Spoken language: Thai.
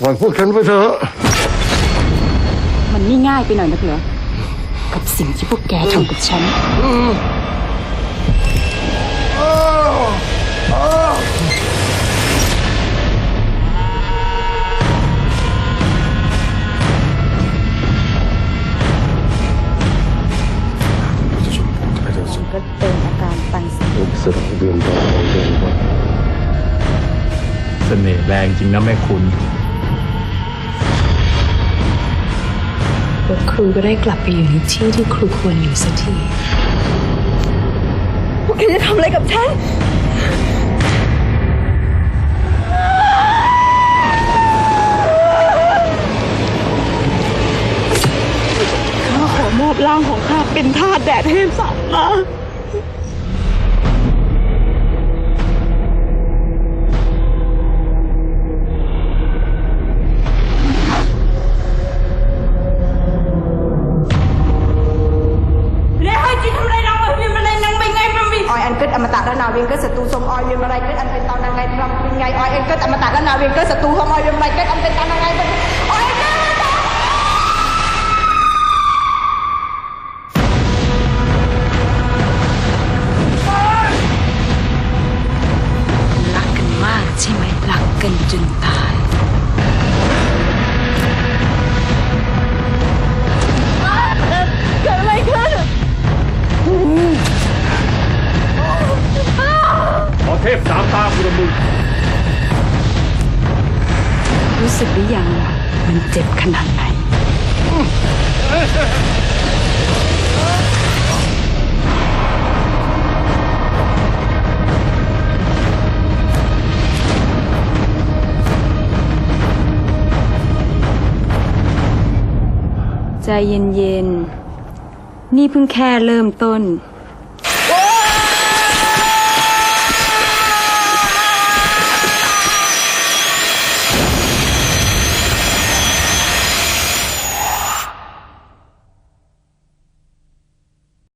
ปล่อยพวกฉันไปเถอะมันนี่ง่ายไปหน่อยนะเหรอ กับสิ่งที่พวกแกทำกับฉัน ก็เป็นอาการตันสมองสระเดือนดาวเดือนวัน เสน่ห์แรงจริงนะแม่คุณ แล้วครูก็ได้กลับไปอยู่ในที่ที่ครูควรอยู่สักที พวกแกจะทำอะไรกับฉัน ข้าขอมอบร่างของข้าเป็นทาสแด่เทพสัตว์นะ ออยอันเกิดอมตะและนาเวียงเกิดศัตรูสมออยเวียงอะไรเกิดอันเป็นตอนนางไงพลังเป็นไงออยเอันเกิดอมตะและนาเวียงเกิดศัตรูสมออยเวียงอะไรเกิดอันเป็นตอนนางไงเป็นออยเกิดรักกันมากใช่ไหมรักกันจนตาย พสามตาคุณมึงรู้สึกหรือยังว่ามันเจ็บขนาดไหน ใจเย็นๆ นี่เพิ่งแค่เริ่มต้น